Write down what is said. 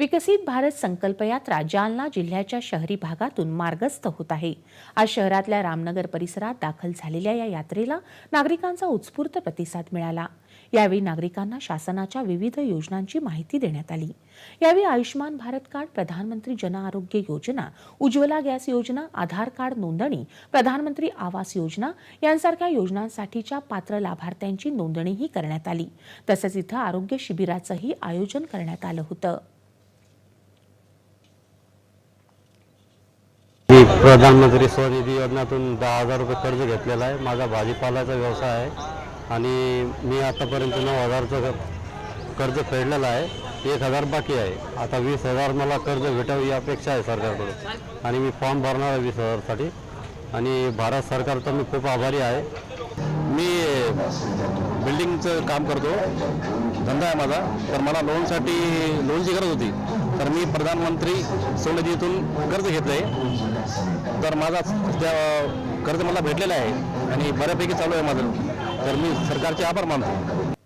विकसित भारत संकल्प यात्रा जालना जिल्ह्याच्या शहरी भागातून मार्गस्थ होत आहे. आज शहरातल्या रामनगर परिसरात दाखल झालेल्या या यात्रेला नागरिकांचा उत्स्फूर्त प्रतिसाद मिळाला. यावेळी नागरिकांना शासनाच्या विविध योजनांची माहिती देण्यात आली. यावेळी आयुष्यमान भारत कार्ड प्रधानमंत्री जन आरोग्य योजना उज्ज्वला गॅस योजना आधार कार्ड नोंदणी प्रधानमंत्री आवास योजना यांसारख्या योजनांसाठीच्या पात्र लाभार्थ्यांची नोंदणीही करण्यात आली. तसंच इथं आरोग्य शिबिराचंही आयोजन करण्यात आलं होतं. प्रधानमंत्री स्वनिधी योजनेतून दहा हजार रुपये कर्ज घेतलेला आहे. माझा भाजीपालाचा व्यवसाय आहे. आणि मी आतापर्यंत नऊ हजारचं कर्ज फेडलेलं आहे. एक हजार बाकी आहे. आता वीस हजार मला कर्ज भेटावं ही अपेक्षा आहे सरकारकडून. आणि मी फॉर्म भरणार आहे वीस हजारसाठी. आणि भारत सरकारचा मी खूप आभारी आहे. मी बिल्डिंगचं काम करतो. धंदा आहे माझा. तर मला लोनसाठी लोनची गरज होती. तर मी प्रधानमंत्री स्वनिधीतून कर्ज घेतलं आहे तर माझा त्या कर्ज मला भेटलेलं आहे आणि बऱ्यापैकी चालू आहे माझं. तर मी सरकारचे आभार मानतो.